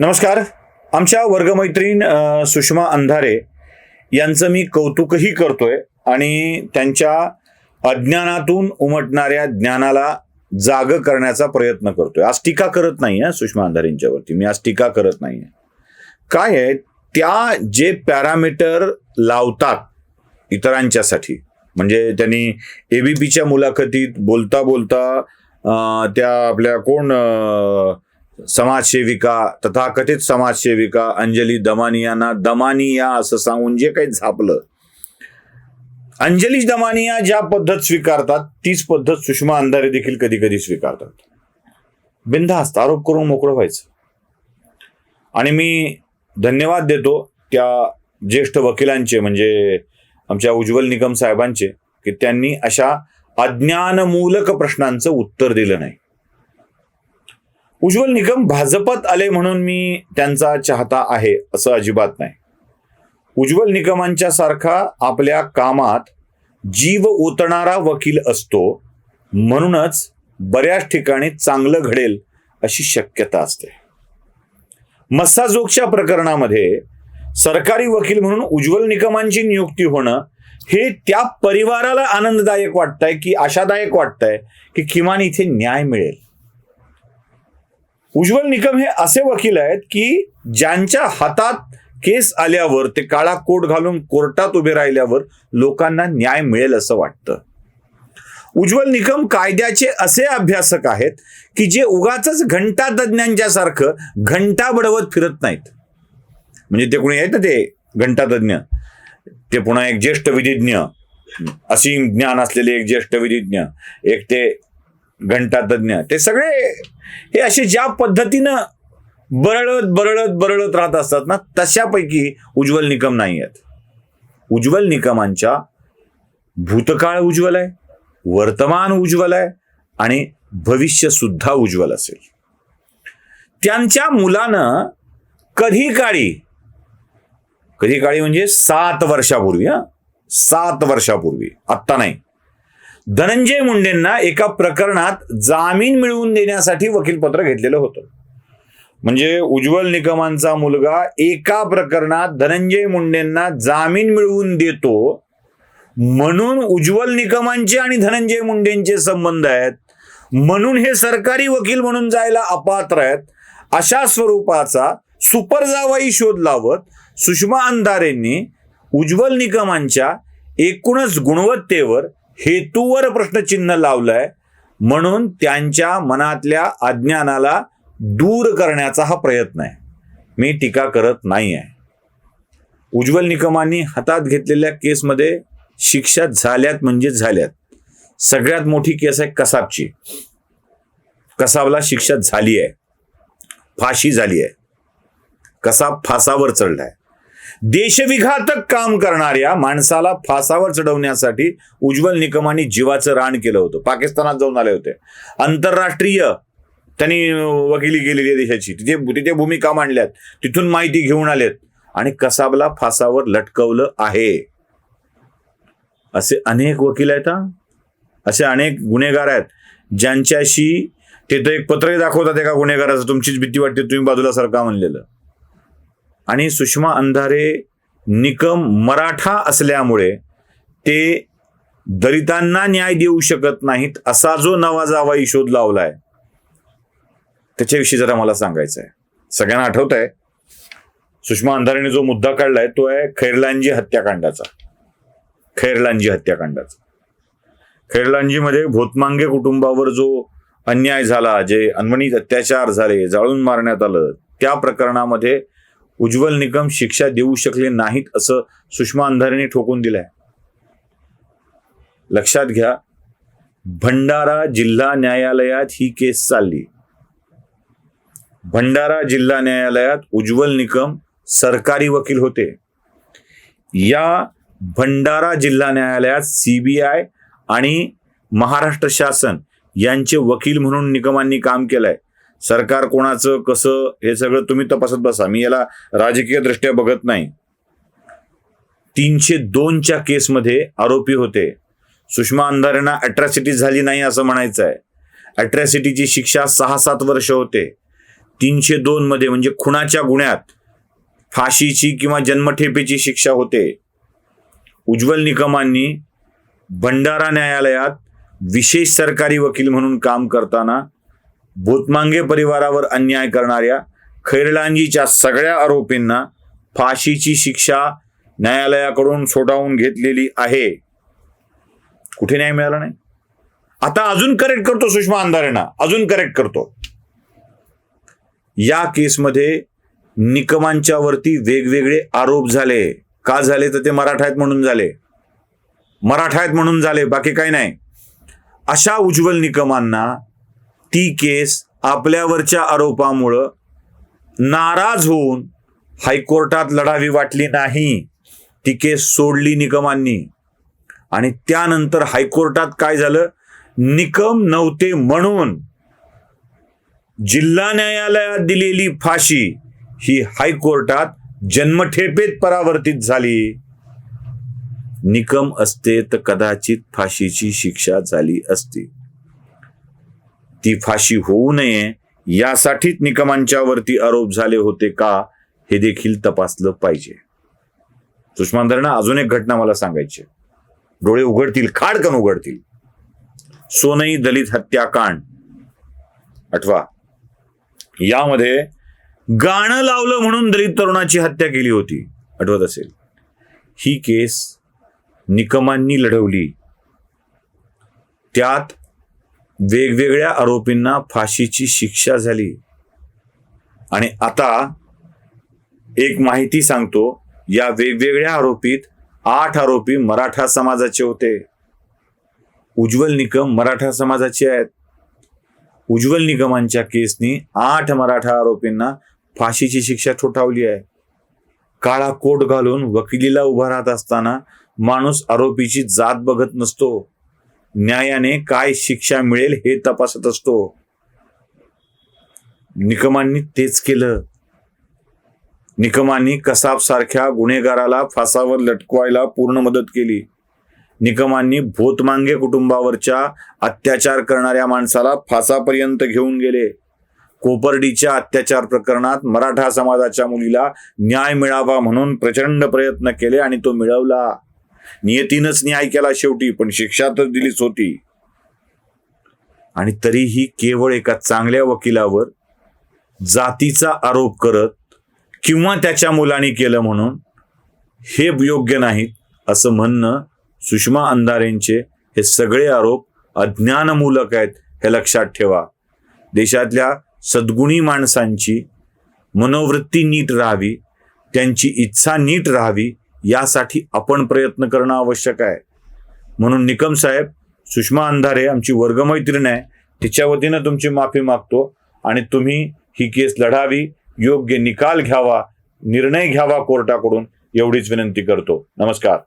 नमस्कार. आमच्या वर्गमैत्रीण सुषमा अंधारे यांचं मी कौतुकही करतोय आणि त्यांच्या अज्ञानातून उमटणाऱ्या ज्ञानाला जाग करण्याचा प्रयत्न करतोय. आज टीका करत नाही आहे सुषमा अंधारेंच्यावरती. मी आज टीका करत नाही. आहे काय आहे? त्या जे पॅरामीटर लावतात इतरांच्यासाठी म्हणजे त्यांनी एबीपीच्या मुलाखतीत बोलता बोलता त्या आपल्या कोण समाजसेविका तथाकथित समाजसेविका अंजली दमानियांना दमानिया असं सांगून जे काही झापलं. अंजली दमानिया ज्या पद्धत स्वीकारतात तीच पद्धत सुषमा अंधारे देखील कधी कधी स्वीकारतात. बिनधास्त आरोप करून मोकळं व्हायचं. आणि मी धन्यवाद देतो त्या ज्येष्ठ वकिलांचे म्हणजे आमच्या उज्ज्वल निकम साहेबांचे की त्यांनी अशा अज्ञानमूलक प्रश्नांचं उत्तर दिलं नाही. उज्ज्वल निकम भाजपात आले म्हणून मी त्यांचा चाहता आहे असं अजिबात नाही. उज्ज्वल निकमांच्या सारखा आपल्या कामात जीव ओतणारा वकील असतो म्हणूनच बऱ्याच ठिकाणी चांगलं घडेल अशी शक्यता असते. मस्साजोगच्या प्रकरणामध्ये सरकारी वकील म्हणून उज्ज्वल निकमांची नियुक्ती होणं हे त्या परिवाराला आनंददायक वाटतंय की आशादायक वाटतंय की किमान इथे न्याय मिळेल. उज्ज्वल निकम हे असे वकील आहेत की ज्यांच्या हातात केस आल्यावर ते काळा कोट घालून कोर्टात उभे राहिल्यावर लोकांना न्याय मिळेल असं वाटतं. उज्ज्वल निकम कायद्याचे असे अभ्यासक आहेत की जे उगाच घंटा तज्ज्ञांच्यासारखं घंटा बडवत फिरत नाहीत. म्हणजे ते कोणी आहेत ना ते घंटा तज्ज्ञ? ते पुन्हा एक ज्येष्ठ विधिज्ञ. असीम ज्ञान असलेले एक ज्येष्ठ विधिज्ञ. एक ते घंटा तज्ज्ञ. ते सगळे हे असे ज्या पद्धतीनं बरळत बरळत बरळत राहत असतात ना तशापैकी उज्ज्वल निकम नाही आहेत. उज्ज्वल निकमांच्या भूतकाळ उज्ज्वल आहे वर्तमान उज्ज्वल आहे आणि भविष्य सुद्धा उज्ज्वल असेल. त्यांच्या मुलानं कधी काळी कधी काळी म्हणजे सात वर्षापूर्वी हा? सात वर्षापूर्वी आत्ता नाही. धनंजय मुंडेंना एका प्रकरणात जामीन मिळवून देण्यासाठी वकीलपत्र घेतलेलं होतं. म्हणजे उज्ज्वल निकमांचा मुलगा एका प्रकरणात धनंजय मुंडेंना जामीन मिळवून देतो म्हणून उज्ज्वल निकमांचे आणि धनंजय मुंडेंचे संबंध आहेत. म्हणून हे सरकारी वकील म्हणून जायला अपात्र आहेत. अशा स्वरूपाचा सुपरजावाई शोध लावत सुषमा अंधारेंनी उज्ज्वल निकमांच्या एकूणच गुणवत्तेवर हेतूवर प्रश्नचिन्ह लावलंय म्हणून त्यांच्या मनातल्या अज्ञानाला दूर करण्याचा हा प्रयत्न आहे. मी टीका करत नाही आहे उज्ज्वल निकमांनी हातात घेतलेल्या केसमध्ये शिक्षा झाल्यात म्हणजे झाल्यात. सगळ्यात मोठी केस आहे कसाबची. कसाबला शिक्षा झाली आहे फाशी झाली आहे कसाब फासावर चढलाय. देशविघातक काम करणाऱ्या माणसाला फासावर चढवण्यासाठी उज्ज्वल निकमांनी जीवाचं रान केलं होतं. पाकिस्तानात जाऊन आले होते. आंतरराष्ट्रीय त्यांनी वकिली केलेली आहे देशाची. तिथे तिथे भूमिका मांडल्यात तिथून माहिती घेऊन आलेत. आणि कसाबला फासावर लटकवलं आहे. असे अनेक वकील आहेत असे अनेक गुन्हेगार आहेत. ज्यांच्याशी तिथं एक पत्रही दाखवतात एका गुन्हेगाराचं. तुमचीच भीती वाटते तुम्ही बाजूला सरका म्हणलेलं. आणि सुषमा अंधारे निकम मराठा असल्यामुळे ते दलितांना न्याय देऊ शकत नाहीत असा जो नवा जावाई शोध लावलाय त्याच्याविषयी जरा मला सांगायचं आहे सगळ्यांना आठवत आहे सुषमा अंधारेने जो मुद्दा काढलाय तो आहे खैरलांजी हत्याकांडाचा. खैरलांजी हत्याकांडाचा. खैरलांजीमध्ये भोतमांगे कुटुंबावर जो अन्याय झाला जे अनमणीत अत्याचार झाले जाळून मारण्यात आलं त्या प्रकरणामध्ये उज्ज्वल निकम शिक्षा देऊ शकले नाहीत असं सुषमा अंधारेने ठोकून दिलंय. लक्षात घ्या भंडारा जिल्हा न्यायालयात ही केस चालली. भंडारा जिल्हा न्यायालयात उज्ज्वल निकम सरकारी वकील होते. या भंडारा जिल्हा न्यायालयात सीबीआय आणि महाराष्ट्र शासन यांचे वकील म्हणून निकमांनी काम केलंय. सरकार कोणाचं कसं हे सगळं तुम्ही तपासत बसा. मी याला राजकीय दृष्ट्या बघत नाही. तीनशे दोनच्या केसमध्ये आरोपी होते. सुषमा अंधारेंना अट्रॅसिटी झाली नाही असं म्हणायचं आहे. अट्रॅसिटीची शिक्षा सहा सात वर्ष होते. तीनशे दोन मध्ये म्हणजे खुनाच्या गुन्ह्यात फाशीची किंवा जन्मठेपेची शिक्षा होते. उज्ज्वल निकमांनी भंडारा न्यायालयात विशेष सरकारी वकील म्हणून काम करताना भूतमांगे परिवारावर अन्याय करणाऱ्या खैरलांजीच्या सगळ्या आरोपींना फाशीची शिक्षा न्यायालयाकडून सोडावून घेतलेली आहे. कुठे न्याय मिळाला नाही? आता अजून करेक्ट करतो सुषमा अंधारेना. अजून करेक्ट करतो. या केसमध्ये निकमांच्या वरती वेगवेगळे आरोप झाले. का झाले? तर ते मराठा आहेत म्हणून झाले. मराठा आहेत म्हणून झाले बाकी काही नाही. अशा उज्ज्वल निकमांना ती केस आपल्यावरच्या आरोपामुळं नाराज होऊन हायकोर्टात लढावी वाटली नाही. ती केस सोडली निकमांनी. आणि त्यानंतर हायकोर्टात काय झालं? निकम नव्हते म्हणून जिल्हा न्यायालयात दिलेली फाशी ही हायकोर्टात जन्मठेपेत परावर्तित झाली. निकम असते तर कदाचित फाशीची शिक्षा झाली असती. ती फाशी होऊ नये. यासाठीच निकमांच्या वरती आरोप झाले होते का हे देखील तपासलं पाहिजे. सुषमांधरणा अजून एक घटना मला सांगायची डोळे उघडतील खाडकन उघडतील. सोनई दलित हत्याकांड. आठवा यामध्ये गाणं लावलं म्हणून दलित तरुणाची हत्या केली होती. आठवत असेल? ही केस निकमांनी लढवली. त्यात वेगवेगळ्या आरोपींना फाशीची शिक्षा झाली. आणि आता एक माहिती सांगतो या वेगवेगळ्या आरोपीत आठ आरोपी मराठा समाजाचे होते. उज्ज्वल निकम मराठा समाजाचे आहेत. उज्ज्वल निकमांच्या केसनी आठ मराठा आरोपींना फाशीची शिक्षा ठोठावली आहे. काळा कोट घालून वकिलीला उभा राहत असताना माणूस आरोपीची जात बघत नसतो. न्यायाने काय शिक्षा मिळेल हे तपासत असतो. निकमांनी तेच केलं. निकमांनी कसाब सारख्या गुन्हेगाराला फासावर लटकवायला पूर्ण मदत केली. निकमांनी भूतमांगे कुटुंबावरच्या अत्याचार करणाऱ्या माणसाला फासापर्यंत घेऊन गेले. कोपर्डीच्या अत्याचार प्रकरणात मराठा समाजाच्या मुलीला न्याय मिळावा म्हणून प्रचंड प्रयत्न केले आणि तो मिळवला. नियतीनच न्याय केला शेवटी पण शिक्षा तर दिलीच होती. आणि तरीही केवळ एका चांगल्या वकिलावर जातीचा आरोप करत किंवा त्याच्या मुलाने केलं म्हणून हे योग्य नाहीत असं म्हणणं सुषमा अंधारेंचे हे सगळे आरोप अज्ञानमूलक आहेत हे लक्षात ठेवा. देशातल्या सद्गुणी माणसांची मनोवृत्ती नीट राहावी त्यांची इच्छा नीट राहावी यासाठी आपण प्रयत्न करणं आवश्यक आहे. म्हणून निकम साहेब सुषमा अंधारे आमची वर्गमैत्रीण आहे तिच्या वतीनं तुमची माफी मागतो आणि तुम्ही ही केस लढावी योग्य निकाल घ्यावा निर्णय घ्यावा कोर्टाकडून एवढीच विनंती करतो. नमस्कार.